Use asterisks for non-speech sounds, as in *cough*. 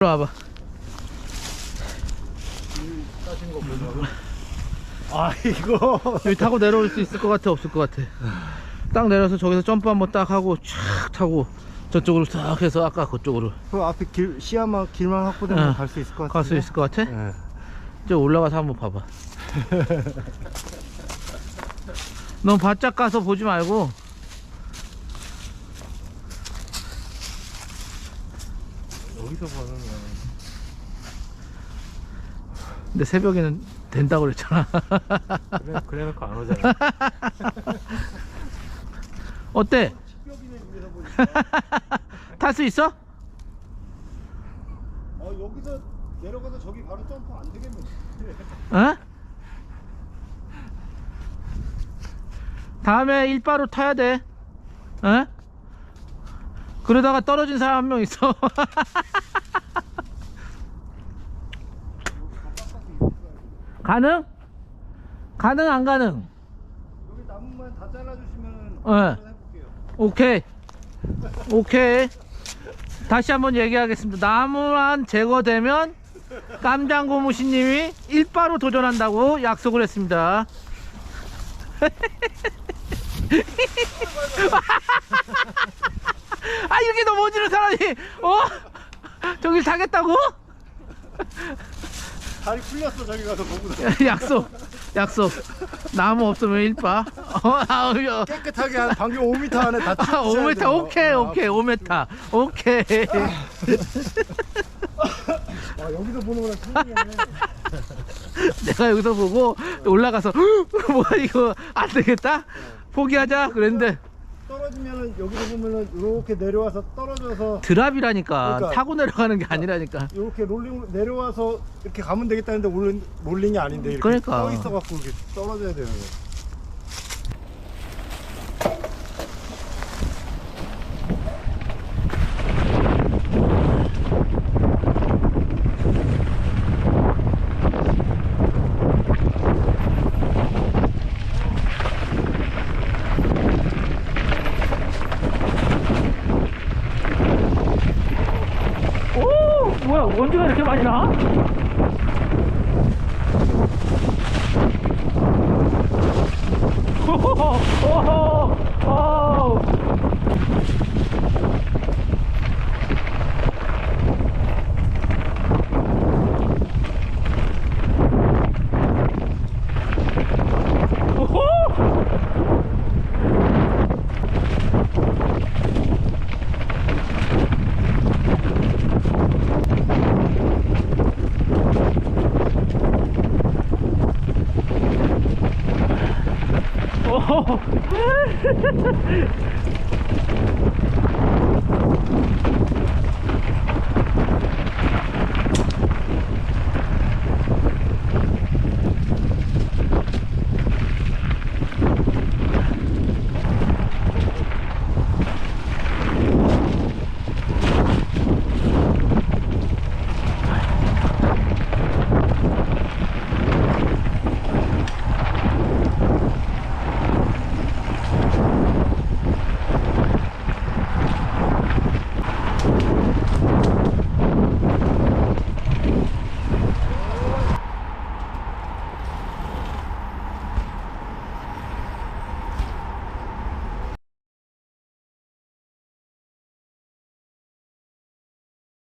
이리 와봐. 따신 거 보자고. 아 이거 여기 타고 내려올 수 있을 것 같아, 없을 것 같아. 딱 내려서 저기서 점프 한번 딱 하고 촥 타고 저쪽으로 싹 해서 아까 그쪽으로 그 앞에 길 시야만 길만 확보되면 어. 갈 수 있을 것 같아. 갈 수 있을 것 같아? 네. 이제 올라가서 한번 봐봐. *laughs* 넌 바짝 가서 보지 말고 여기서 보는 거. 근데 새벽에는 된다고 그랬잖아. 그래 그래 놓고 안 오잖아. *laughs* 어때? 식벽이네 위에서 보니까. 탈 수 있어? 어 여기서 내려가서 저기 바로 점프 안 되겠네. 어? 다음에 일바로 타야 돼. 어? 그러다가 떨어진 사람 한 명 있어. *laughs* 가능? 가능 안 가능? 여기 나무만 다 잘라주시면 네. 해볼게요. 오케이. 오케이. 다시 한번 얘기하겠습니다. 나무만 제거되면 깜장 고무신님이 일바로 도전한다고 약속을 했습니다. *laughs* 아 여기 넘어지는 사람이 어? 저길 타겠다고? 다리 풀렸어 저기 가서 보고 약속 약속 나무 없으면 일바 어, 야. 깨끗하게 한 방금 5m 안에 다 아, 치워야 5m 되는 거. 오케이 아, 오케이 5m 오케이 아 여기서 보는 거랑 틀리네. *laughs* 내가 여기서 보고 올라가서 *gasps* 뭐야 이거 안 되겠다 포기하자 그랬는데 떨어지면은 여기서 보면은 이렇게 내려와서 떨어져서 드랍이라니까 그러니까. 타고 내려가는 게 아니라니까 이렇게 롤링 내려와서 이렇게 가면 되겠다는데 롤링, 롤링이 아닌데 이렇게 그러니까. 떠 있어갖고 이렇게 떨어져야 되는 거. 오 뭐야 먼지가 이렇게 많이 나? 오호호, *laughs* 오호, 오. Oh!